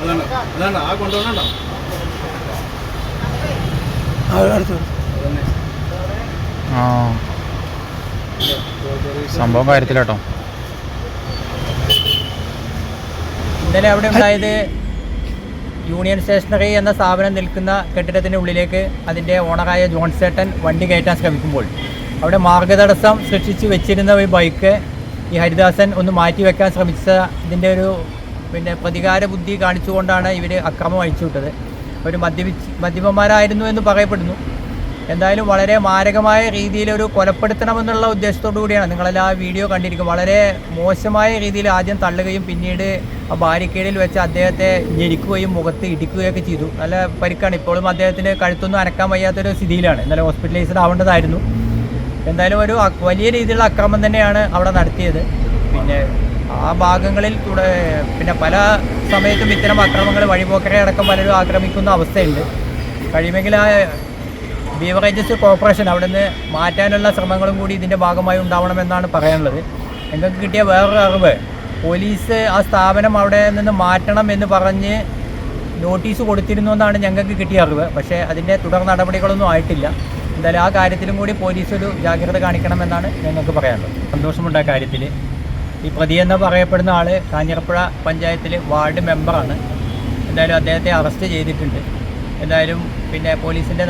അതാണ് അതാണ് ആ കൊണ്ടുപോകണോ ആ. സംഭവം കാര്യത്തിലാട്ടോ. ഇന്നലെ അവിടെ ഉണ്ടായത് യൂണിയൻ സ്റ്റേഷനറി എന്ന സ്ഥാപനം നിൽക്കുന്ന കെട്ടിടത്തിന്റെ ഉള്ളിലേക്ക് അതിന്റെ ഓണറായ ജോൺസേട്ടൻ വണ്ടി കയറ്റാൻ ശ്രമിക്കുമ്പോൾ അവിടെ മാർഗതടസ്സം സൃഷ്ടിച്ച് വെച്ചിരുന്ന ഒരു ബൈക്ക് ഈ ഹരിദാസൻ ഒന്ന് മാറ്റി വെക്കാൻ ശ്രമിച്ച ഇതിന്റെ ഒരു പിന്നെ പ്രതികാര ബുദ്ധി കാണിച്ചുകൊണ്ടാണ് ഇവർ അക്രമം അഴിച്ചുവിട്ടത് അവർ മദ്യപിച്ച് മദ്യപന്മാരായിരുന്നു എന്ന് പറയപ്പെടുന്നു. എന്തായാലും വളരെ മാരകമായ രീതിയിൽ ഒരു കൊലപ്പെടുത്തണമെന്നുള്ള ഉദ്ദേശത്തോടു കൂടിയാണ് നിങ്ങളെല്ലാം ആ വീഡിയോ കണ്ടിരിക്കും വളരെ മോശമായ രീതിയിൽ ആദ്യം തള്ളുകയും പിന്നീട് ആ ബാരിക്കേഡിൽ വെച്ച് അദ്ദേഹത്തെ ഞെരിക്കുകയും മുഖത്ത് ഇടിക്കുകയൊക്കെ ചെയ്തു. നല്ല പരിക്കാണ്. ഇപ്പോഴും അദ്ദേഹത്തിന് കഴുത്തൊന്നും അനക്കാൻ വയ്യാത്തൊരു സ്ഥിതിയിലാണ്. ഇന്നലെ ഹോസ്പിറ്റലൈസ്ഡ് ആവേണ്ടതായിരുന്നു. എന്തായാലും ഒരു വലിയ രീതിയിലുള്ള അക്രമം തന്നെയാണ് അവിടെ നടത്തിയത്. പിന്നെ ആ ഭാഗങ്ങളിൽ കൂടെ പിന്നെ പല സമയത്തും ഇത്തരം അക്രമങ്ങൾ വഴിപോക്കരെ അടക്കം പലരും ആക്രമിക്കുന്ന അവസ്ഥയുണ്ട്. കഴിയുമെങ്കിൽ ആ ബീവറേജസ് കോർപ്പറേഷൻ അവിടെ നിന്ന് മാറ്റാനുള്ള ശ്രമങ്ങളും കൂടി ഇതിന്റെ ഭാഗമായി ഉണ്ടാവണമെന്നാണ് പറയാനുള്ളത്. ഞങ്ങൾക്ക് കിട്ടിയ വേറൊരു അറിവ് പോലീസ് ആ സ്ഥാപനം അവിടെ നിന്ന് മാറ്റണം എന്ന് പറഞ്ഞ് നോട്ടീസ് കൊടുത്തിരുന്നു എന്നാണ് ഞങ്ങൾക്ക് കിട്ടിയ അറിവ്. പക്ഷേ അതിന്റെ തുടർ നടപടികളൊന്നും ആയിട്ടില്ല. എന്തായാലും ആ കാര്യത്തിലും കൂടി പോലീസ് ഒരു ജാഗ്രത കാണിക്കണമെന്നാണ് ഞങ്ങൾക്ക് പറയാനുള്ളത്. സന്തോഷമുണ്ട് ആ കാര്യത്തിൽ. ഈ പ്രതി എന്ന് പറയപ്പെടുന്ന ആൾ കാഞ്ഞിരപ്പുഴ പഞ്ചായത്തിൽ വാർഡ് മെമ്പറാണ്. എന്തായാലും അദ്ദേഹത്തെ അറസ്റ്റ് ചെയ്തിട്ടുണ്ട്. എന്തായാലും പിന്നെ പോലീസിന്റെ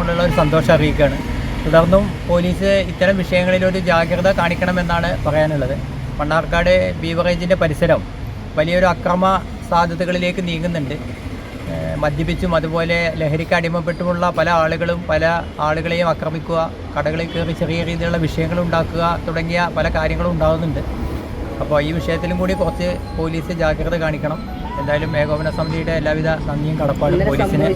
കൊണ്ടുള്ള ഒരു സന്തോഷം അറിയിക്കുകയാണ്. തുടർന്നും പോലീസ് ഇത്തരം വിഷയങ്ങളിൽ ഒരു ജാഗ്രത കാണിക്കണമെന്നാണ് പറയാനുള്ളത്. മണ്ണാർക്കാട് ബീവറേജിന്റെ പരിസരം വലിയൊരു അക്രമ സാധ്യതകളിലേക്ക് നീങ്ങുന്നുണ്ട്. മദ്യപിച്ചും അതുപോലെ ലഹരിക്ക് അടിമപ്പെട്ടുമുള്ള പല ആളുകളും പല ആളുകളെയും ആക്രമിക്കുക കടകളിൽ കയറി ചെറിയ രീതിയിലുള്ള വിഷയങ്ങൾ ഉണ്ടാക്കുക തുടങ്ങിയ പല കാര്യങ്ങളും ഉണ്ടാകുന്നുണ്ട് അപ്പോൾ ഈ വിഷയത്തിലും കൂടി കുറച്ച് പോലീസ് ജാഗ്രത കാണിക്കണം. എന്തായാലും ഏകോപന സമിതിയുടെ എല്ലാവിധ നന്ദിയും കടപ്പാടും പോലീസിന്